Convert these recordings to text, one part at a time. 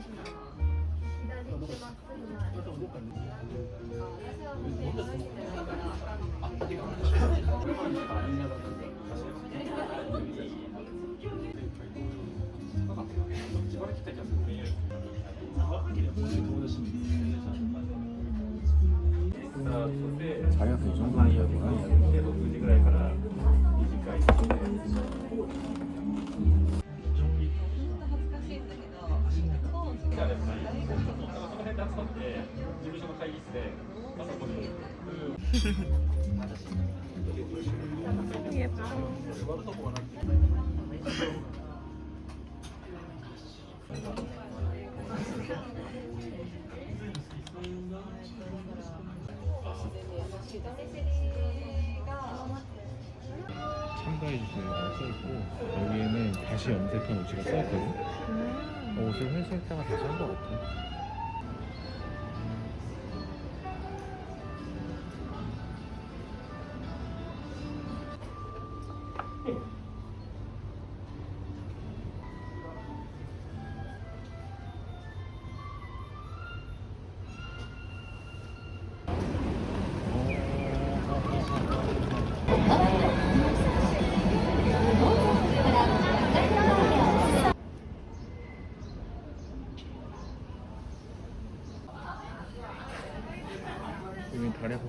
자기 참가해주세요 써있고 여기에는 다시 염색한 옷이가 써있거든 어, 옷을 회수했다가 다시 한 것 같아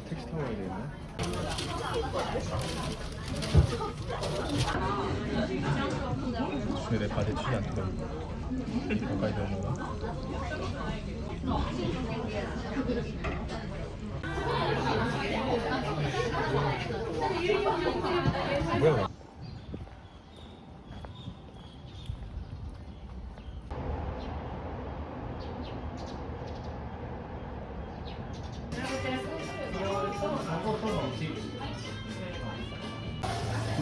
택시 타고 가야 되겠네. 근데 내 바지 튀지 이 가까이 되는 거 뭐야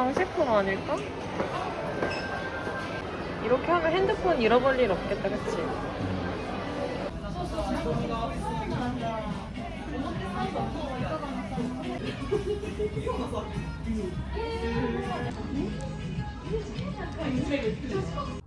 장식품 아닐까? 이렇게 하면 핸드폰 잃어버릴 일 없겠다, 그치? 음.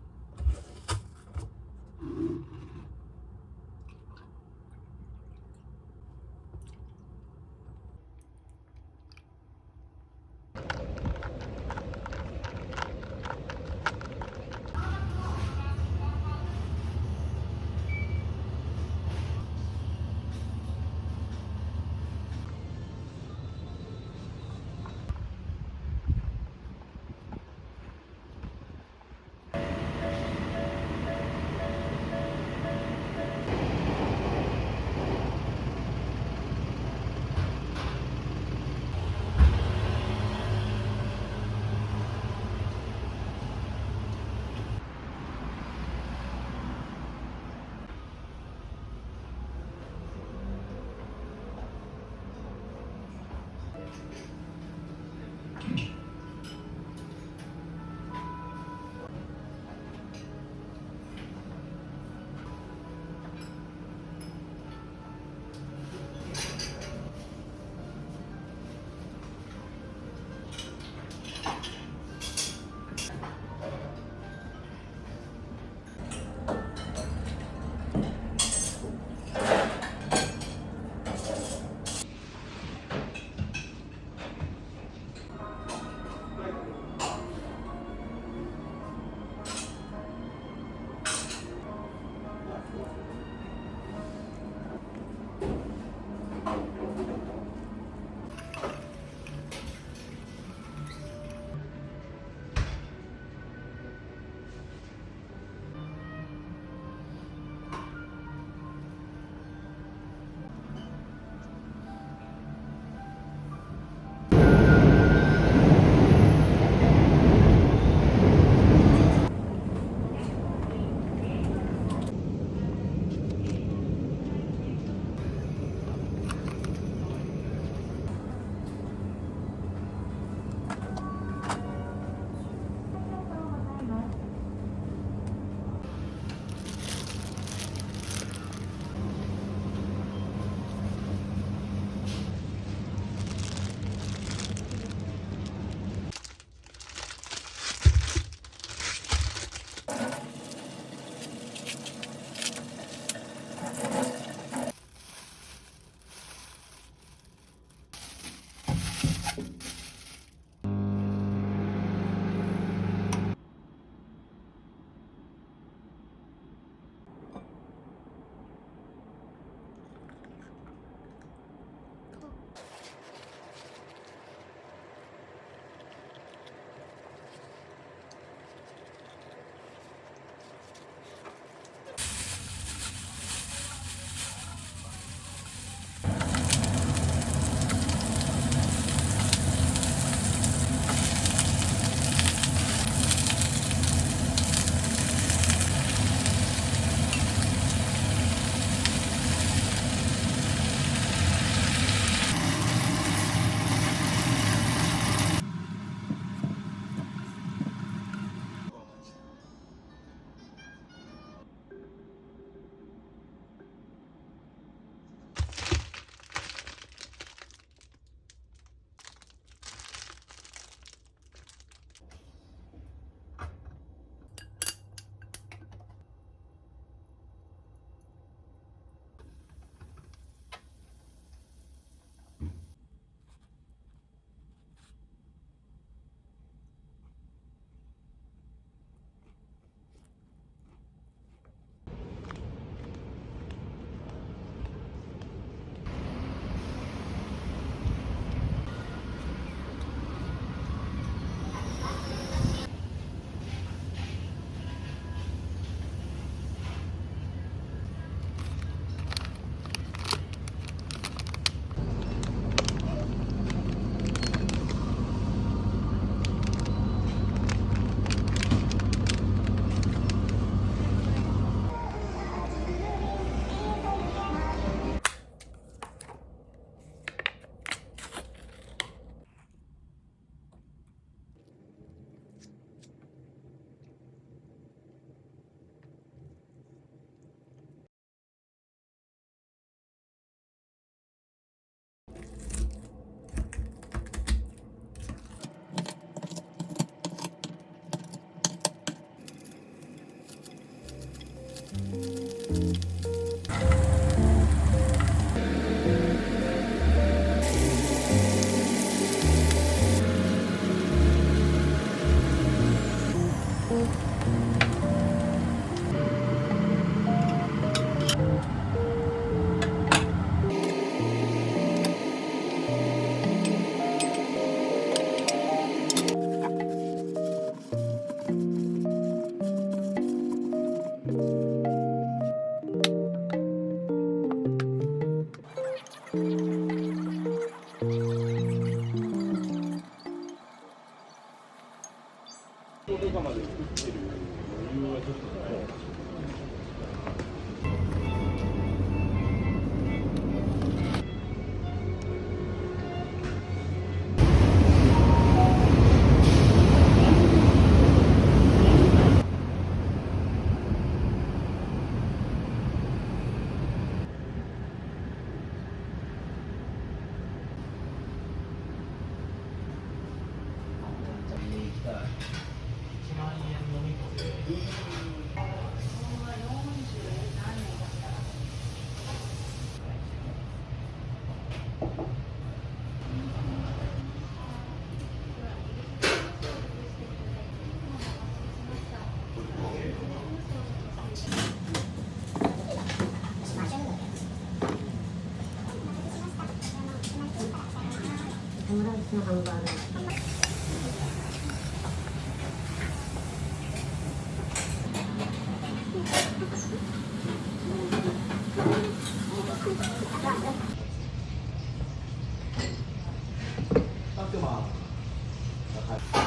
ang. Thank you,